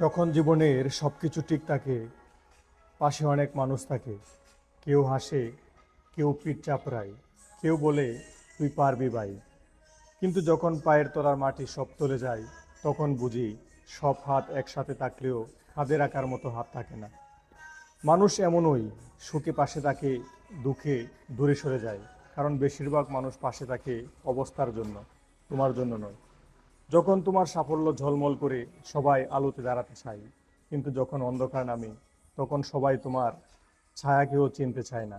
যখন জীবনের সব কিছু ঠিক থাকে, পাশে অনেক মানুষ থাকে, কেউ হাসে, কেউ পিঠ চাপড়ায়, কেউ বলে, তুই পারবি ভাই। কিন্তু যখন পায়ের তলার মাটি সব তলে যায়, তখন বুঝি সব হাত একসাথে থাকলেও হাতে রাখার মতো হাত থাকে না। মানুষ এমনই, সুখে পাশে থাকে, দুঃখে দূরে সরে যায়, কারণ বেশিরভাগ মানুষ পাশে থাকে অবস্থার জন্য, তোমার জন্য নয়। যখন তোমার সাফল্য ঝলমল করে সবাই আলোতে দাঁড়াতে চায়, কিন্তু যখন অন্ধকার নামে, তখন সবাই তোমার ছায়াকেও চিনতে চায় না।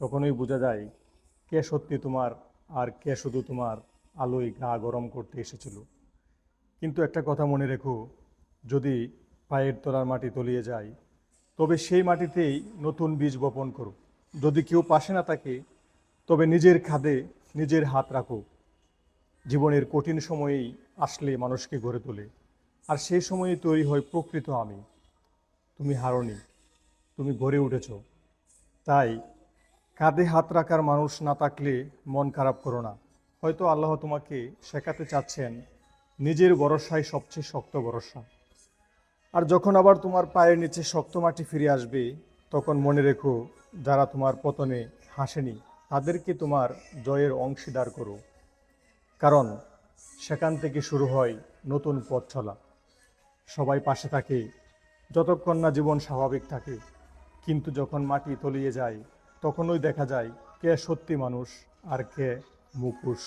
তখনই বোঝা যায় কে সত্যি তোমার আর কে শুধু তোমার আলোয় গা গরম করতে এসেছিল। কিন্তু একটা কথা মনে রেখো, যদি পায়ের তলার মাটি তলিয়ে যায়, তবে সেই মাটিতেই নতুন বীজ বপন করো। যদি কেউ পাশে না থাকে, তবে নিজের খাদে নিজের হাত রাখো। জীবনের কঠিন সময়েই আসলে মানুষকে গড়ে তোলে। আর সেই সময়ে তৈরি হয় প্রকৃত আমি। তুমি হারনি, তুমি গড়ে উঠেছ। তাই কাঁধে হাত রাখার মানুষ না থাকলে মন খারাপ করো না। হয়তো আল্লাহ তোমাকে শেখাতে চাচ্ছেন, নিজের ভরসাই সবচেয়ে শক্ত ভরসা। আর যখন আবার তোমার পায়ের নিচে শক্ত মাটি ফিরে আসবে, তখন মনে রেখো যারা তোমার পতনে হাসেনি, তাদেরকে তোমার জয়ের অংশীদার করো। কারণ সেখান থেকে শুরু হয় নতুন পথ চলা। সবাই পাশে থাকে, যতক্ষণ না জীবন স্বাভাবিক থাকে। কিন্তু যখন মাটি তলিয়ে যায়, তখনই দেখা যায় কে সত্যি মানুষ আর কে মুখোশ।